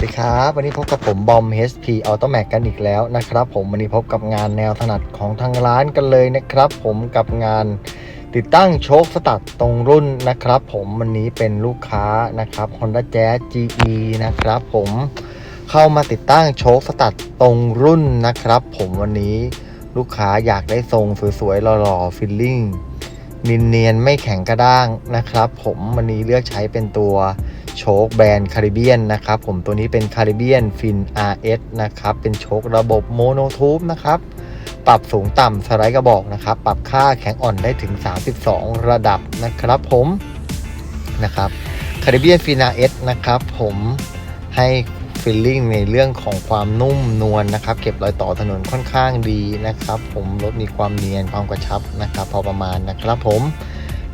วัสดีครับ วันนี้พบกับผมบอม HP Automac กันอีกแล้วนะครับ ผมวันนี้พบกับงานแนวถนัดของทางร้านกันเลยนะครับ ผมกับงานติดตั้งโชคสตัดตรงรุ่นนะครับ ผมวันนี้เป็นลูกค้านะครับ Honda Jazz GE นะครับผมเข้ามาติดตั้งโชคสตัดตรงรุ่นนะครับ ผมวันนี้ลูกค้าอยากได้ทรงสวยๆหล่อๆฟิลลิ่งเนียนๆไม่แข็งกระด้างนะครับ ผมวันนี้เลือกใช้เป็นตัว โชคแบรนด์คาริเบียนนะครับผมตัวนี้เป็นคาริเบียนฟิน RS นะครับเป็นโชคระบบโมโนทูบนะครับปรับสูงต่ำสไลด์กระบอกนะครับปรับค่าแข็งอ่อนได้ถึง 32 ระดับนะครับผมนะครับคาริเบียนฟิน RS นะครับผมให้ฟีลลิ่งในเรื่องของความนุ่มนวลนะครับ เก็บรอยต่อถนนค่อนข้างดีนะครับ ผมรถมีความเนียนความกระชับนะครับ พอประมาณนะครับผม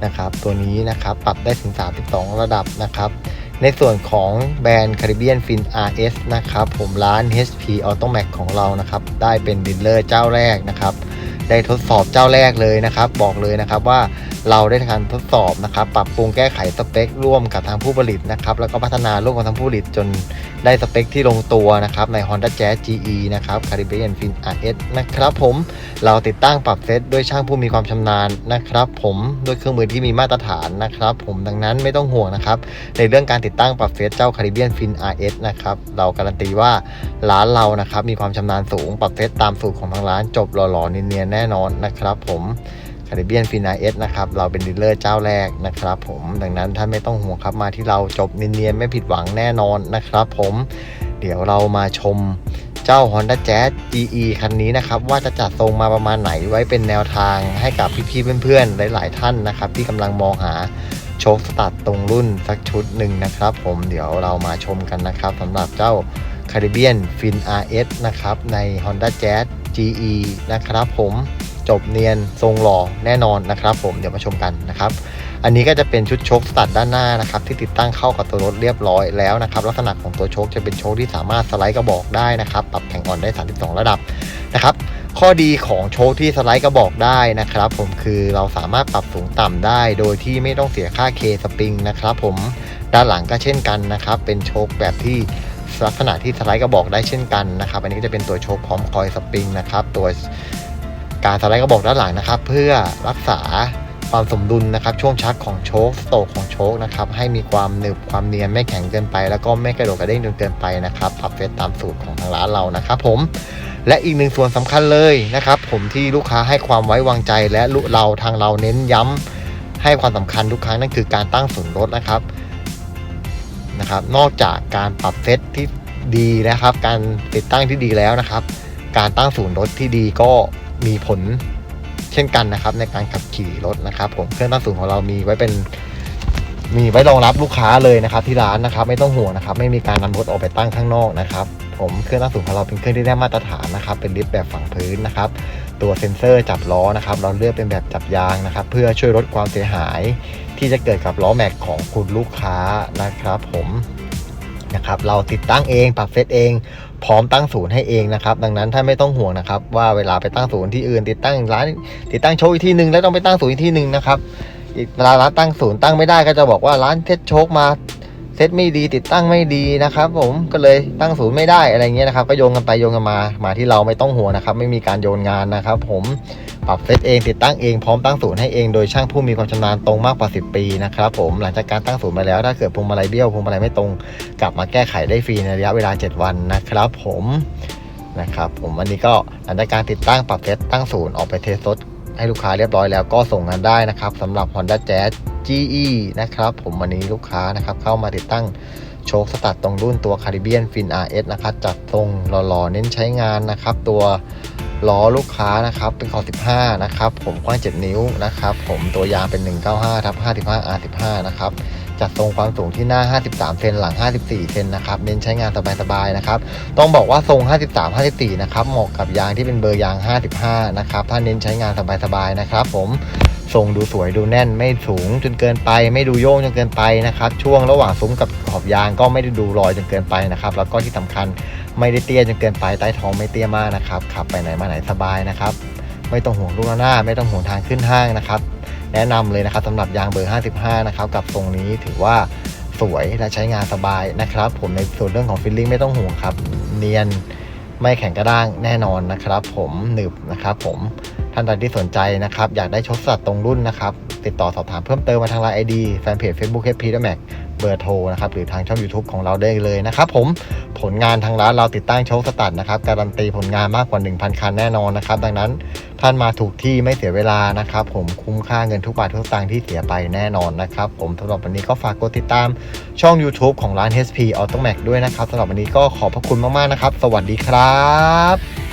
นะครับ ตัวนี้นะครับปรับได้ถึง 32 ระดับนะครับ ในส่วนของแบรนด์ Caribbean Fin RS นะครับผมร้าน HP Automac ของเรานะครับได้เป็นดิลเลอร์เจ้าแรกนะครับได้ทดสอบเจ้าแรกเลยนะครับ บอกเลยนะครับว่า เราได้ทำการทดสอบนะครับปรับปรุงแก้ไขสเปค ร่วมกับทางผู้ผลิตนะครับแล้วก็พัฒนาร่วมกับทางผู้ผลิตจนได้สเปคที่ลงตัวนะครับใน Honda Jazz GE นะครับ Caribbean Fin RS นะครับผมเราติดตั้งปรับเซตด้วยช่างผู้มีความชำนาญนะครับผมด้วยเครื่องมือที่มีมาตรฐานนะครับผมดังนั้นไม่ต้องห่วงนะครับในเรื่องการติดตั้งปรับเฟซเจ้า Caribbean Fin RS นะครับเราการันตีว่าร้านเรานะครับมีความชำนาญสูงปรับเฟซตามสูตรของทางร้านจบหล่อๆเนียนๆแน่นอนนะครับผม Caribbean Fin RS นะครับ เราเป็นดีลเลอร์เจ้าแรกนะครับผมดังนั้นท่านไม่ต้องห่วงครับมาที่เราจบเนียนๆไม่ผิดหวังแน่นอนนะครับผมเดี๋ยวเรามาชมเจ้า Honda Jazz GE คันนี้นะครับ ว่าจะจัดทรงมาประมาณไหนไว้เป็นแนวทางให้กับพี่ๆเพื่อนๆ หลายๆท่านนะครับ ที่กำลังมองหาโชคสตัดตรงรุ่นสักชุดหนึ่งนะครับ ผมเดี๋ยวเรามาชมกันนะครับสำหรับเจ้า Caribbean Fin RS นะครับใน Honda Jazz GE นะครับผม จบเนียนทรงหล่อแน่นอนนะครับผมเดี๋ยวมาชมกันนะครับอันนี้ก็จะเป็นชุดโชคสตัดด้านหน้านะครับที่ติดตั้งเข้ากับตัวรถเรียบร้อยแล้วนะครับลักษณะของตัวโชคจะเป็นโชคที่สามารถสไลด์กระบอกได้นะครับปรับแข็งอ่อนได้ 32 ระดับนะครับข้อดีของโชคที่สไลด์กระบอกได้นะครับ ผมคือเราสามารถปรับสูงต่ำได้ โดยที่ไม่ต้องเสียค่าเคสปริงนะครับผมด้านหลังก็เช่นกันนะครับเป็นโชคแบบที่ลักษณะที่สไลด์กระบอกได้เช่นกันนะครับ อันนี้จะเป็นตัวโชคพร้อมคอยสปริงนะครับตัว การสไลด์กระบอกด้านหลังนะครับ เพื่อรักษาความสมดุลนะครับช่วงชักของโชคสโตกของโชคนะครับให้มีความหนึบความเนียนไม่แข็งเกินไป แล้วก็ไม่กระโดดกระเด้งจนเกินไปนะครับปรับเฟซตามสูตรของทางร้านเรานะครับ ผมและอีกหนึ่งส่วนสำคัญเลยนะครับ ผมที่ลูกค้าให้ความไว้วางใจ และเราทางเราเน้นย้ำให้ความสำคัญทุกครั้งนั่นคือการตั้งศูนย์รถนะครับนะครับ นอกจากการปรับเซตที่ดีนะครับ การติดตั้งที่ดีแล้วนะครับ การตั้งศูนย์รถที่ดีก็มีผลเช่นกันนะครับ ในการขับขี่รถนะครับ ผมเครื่องตั้งศูนย์ของเรามีไว้เป็น มีไว้รองรับลูกค้าเลยนะครับ ที่ร้านนะครับ ไม่ต้องห่วงนะครับ ไม่มีการนำรถออกไปตั้งข้างนอกนะครับผมเครื่องตั้งศูนย์ของเราเป็นเครื่องที่ได้มาตรฐานนะครับ เป็นลิฟต์แบบฝังพื้นนะครับ ตัวเซ็นเซอร์จับล้อนะครับ เราเลือกเป็นแบบจับยางนะครับ เพื่อช่วยลดความเสียหาย ที่จะเกิดกับล้อแม็กของคุณลูกค้านะครับ ผมนะครับ เราติดตั้งเองปรับเซตเอง พร้อมตั้งศูนย์ให้เองนะครับ ดังนั้นท่านไม่ต้องห่วงนะครับ ว่าเวลาไปตั้งศูนย์ที่อื่น ติดตั้งร้านติดตั้งโชว์อีกที่หนึ่งแล้วต้องไปตั้งศูนย์อีกที่หนึ่งนะครับเวลาร้านตั้งศูนย์ตั้งไม่ได้ก็จะบอกว่าร้านเทสโชคมา เซตไม่ดีติดตั้งไม่ดีนะครับ ผมก็เลยตั้งศูนย์ไม่ได้อะไรเงี้ยนะครับ ก็โยงกันไปโยงกันมามาที่เราไม่ต้องห่วงนะครับ ไม่มีการโยนงานนะครับ ผมปรับเซตเองติดตั้งเองพร้อมตั้งศูนย์ให้เองโดยช่างผู้มีความชำนาญตรงมากกว่า 10 ปีนะครับผมหลังจากการตั้งศูนย์มาแล้วถ้าเกิดพวงมาลัยเบี้ยวพวงมาลัยไม่ตรงกลับมาแก้ไขได้ฟรีในระยะเวลา 7 วันนะครับ ผมนะครับ ผมวันนี้ก็หลังจากการติดตั้งปรับเซตตั้งศูนย์ออกไปเทสรถให้ลูกค้าเรียบร้อยแล้วก็ส่งงานได้นะครับสำหรับ Honda Jazz GE นะครับผมวันนี้ลูกค้านะครับเข้ามาติดตั้งโชคสตัดตรงรุ่นตัว Caribbean Fin RS นะครับจัดทรงหล่อๆเน้นใช้งานนะครับตัวล้อลูกค้านะครับเป็นขอ15 นะครับ ผมกว้าง 7 นิ้วนะครับ ผมตัวยางเป็น 195ทับ55 R15 นะครับ จัดทรงความสูงที่หน้า 53 เซนหลัง 54 เซนนะครับ เน้นใช้งานสบายๆนะครับ ต้องบอกว่าทรง 53 54 นะครับ เหมาะกับยางที่เป็นเบอร์ยาง 55 นะครับ ถ้าเน้นใช้งานสบายๆนะครับ ผม ทรงดูสวยดูแน่นไม่สูงจนเกินไป ไม่ดูโยงจนเกินไปนะครับ ช่วงระหว่างซุ้มกับขอบยางก็ไม่ได้ดูลอยจนเกินไปนะครับ แล้วก็ที่สำคัญไม่ได้เตี้ยจนเกินไปใต้ท้องไม่เตี้ยมากนะครับขับไปไหนมาไหนสบายนะครับ ไม่ต้องห่วงลูกระนาไม่ต้องห่วงทางขึ้นห้างนะครับ แนะนำเลยนะครับสำหรับยางเบอร์ 55 นะครับกับทรงนี้ถือว่าสวยและใช้งานสบายนะครับ ผมในส่วนเรื่องของฟิลลิ่งไม่ต้องห่วงครับ เนียนไม่แข็งกระด้างแน่นอนนะครับ ผมหนึบนะครับ ผม ท่านใดที่สนใจนะครับ อยากได้ชกสัตว์ตรงรุ่นนะครับ ติดต่อสอบถามเพิ่มเติมมาทางไลน์ไอดีแฟนเพจ Facebook HP และ Mac เบอร์โทรนะครับ หรือทางช่อง YouTube ของเราได้เลยนะครับผมผลงานทางร้านเราติดตั้งโชคสตัดนะครับ การันตีผลงานมากกว่า 1,000 คันแน่นอนนะครับ ดังนั้นท่านมาถูกที่ไม่เสียเวลานะครับ ผมคุ้มค่าเงินทุกบาททุกสตางค์ที่เสียไปแน่นอนนะครับ ผมสำหรับวันนี้ก็ฝากกดติดตามช่อง YouTube ของร้าน HP Automac ด้วยนะครับสำหรับวันนี้ก็ขอบพระคุณมากๆนะครับ สวัสดีครับ